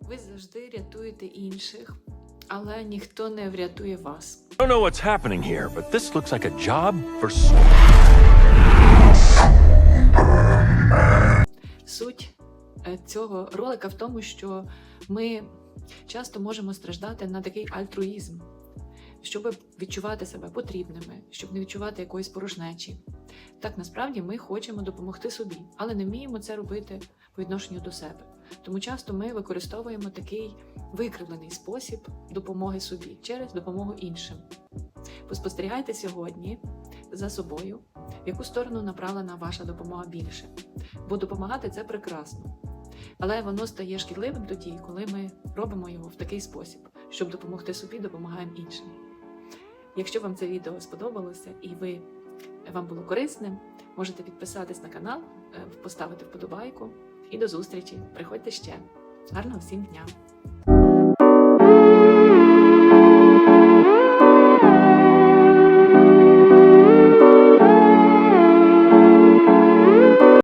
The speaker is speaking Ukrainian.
Ви завжди рятуєте інших, але ніхто не врятує вас. I don't know what's happening here, but this looks like a job for Суть е, цього ролика в тому, що ми часто можемо страждати на такий альтруїзм, щоб відчувати себе потрібними, щоб не відчувати якоїсь порожнечі. Так насправді ми хочемо допомогти собі, але не вміємо це робити по відношенню до себе. Тому часто ми використовуємо такий викривлений спосіб допомоги собі через допомогу іншим. Поспостерігайте сьогодні за собою, в яку сторону направлена ваша допомога більше бо допомагати це прекрасно. Але воно стає шкідливим тоді, коли ми робимо його в такий спосіб, щоб допомогти собі, допомагаємо іншим. Якщо вам це відео сподобалося і ви, вам було корисним, можете підписатись на канал, е, поставити вподобайку і до зустрічі. Приходьте ще. Гарного всім дня!